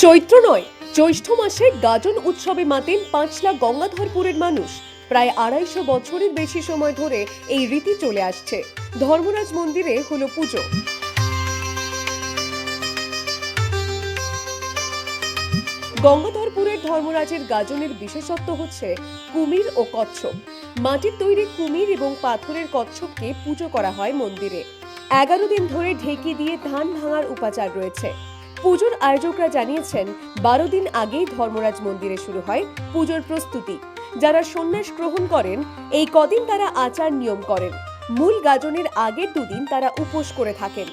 চৈত্র নয়, জ্যৈষ্ঠ মাসে গাজন উৎসবে মাতেন পাঁচলা গঙ্গাধরপুরের মানুষ। প্রায় আড়াইশো বছরের বেশি সময় ধরে এই রীতি চলে আসছে। ধর্মরাজ মন্দিরে হলো পুজো। গঙ্গাধরপুরের ধর্মরাজের গাজনের বিশেষত্ব হচ্ছে কুমির ও কচ্ছপ। মাটির তৈরি কুমির এবং পাথরের কচ্ছপকে পুজো করা হয় মন্দিরে। এগারো দিন ধরে ঢেকি দিয়ে ধান ভাঙার উপাচার রয়েছে। পুজোর আয়োজকরা জানিয়েছেন, বারো দিন আগেই ধর্মরাজ মন্দিরে শুরু হয় পুজোর প্রস্তুতি। যারা সন্ন্যাস গ্রহণ করেন, এই কদিন তারা আচার নিয়ম করেন। মূল গাজনের আগের দুদিন তারা উপোস করে থাকেন।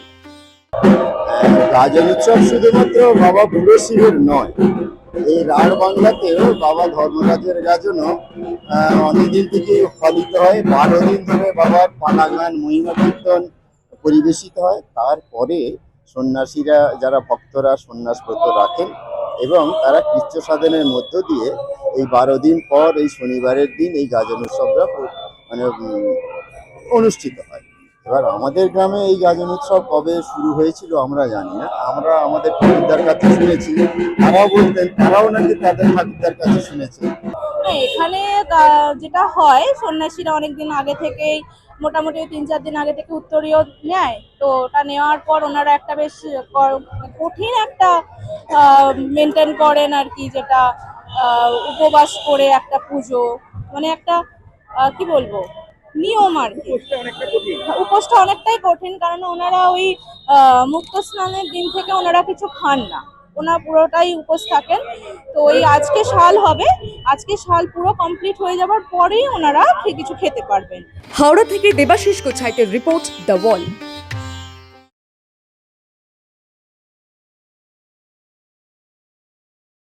গাজন উৎসব শুধুমাত্র বাবা বুড়ো শিবের নয়, এই রাঢ় বাংলাতেও বাবা ধর্মরাজের গাজনও অনেকদিন থেকে পালিত হয়। বারো দিন ধরে বাবার পালা গান মহিমা কীর্তন পরিবেশিত হয়, তারপরে সন্ন্যাসীরা, যারা ভক্তরা সন্ন্যাস ব্রত রাখেন এবং তারা কৃচ্ছ সাধনের মধ্য দিয়ে এই বারো দিন পর, এই শনিবারের দিন এই গাজন উৎসবটা মানে অনুষ্ঠিত হয়। এবার আমাদের গ্রামে এই গাজন উৎসব কবে শুরু হয়েছিল আমরা জানি না। আমরা আমাদের ঠাকুরদার কাছে শুনেছি। তারাও বলতেন, তারাও নাকি তাদের ঠাকুরদার কাছে শুনেছে। এখানে আহ, যেটা হয় সন্ন্যাসীরা অনেকদিন আগে থেকেই মোটামুটি ওই তিন চার দিন আগে থেকে উত্তরীয় নেয়। তো ওটা নেওয়ার পর ওনারা একটা বেশ কঠিন একটা মেনটেন করেন আর কি যেটা উপবাস করে একটা পুজো। মানে একটা কি বলব নিয়ম আর কি। উপোসটা অনেকটাই কঠিন কারণ ওনারা ওই মুক্ত স্নানের দিন থেকে ওনারা কিছু খান না। ওনার পুরোটাই উপোস থাকেন। তো ওই আজকে শাল হবে। আজকে শাল পুরো কমপ্লিট হয়ে যাবার পরেই ওনারা কিছু খেতে পারবেন। হাওড়া থেকে দেবাশিস গোছাইতের রিপোর্ট দ্য ওয়াল।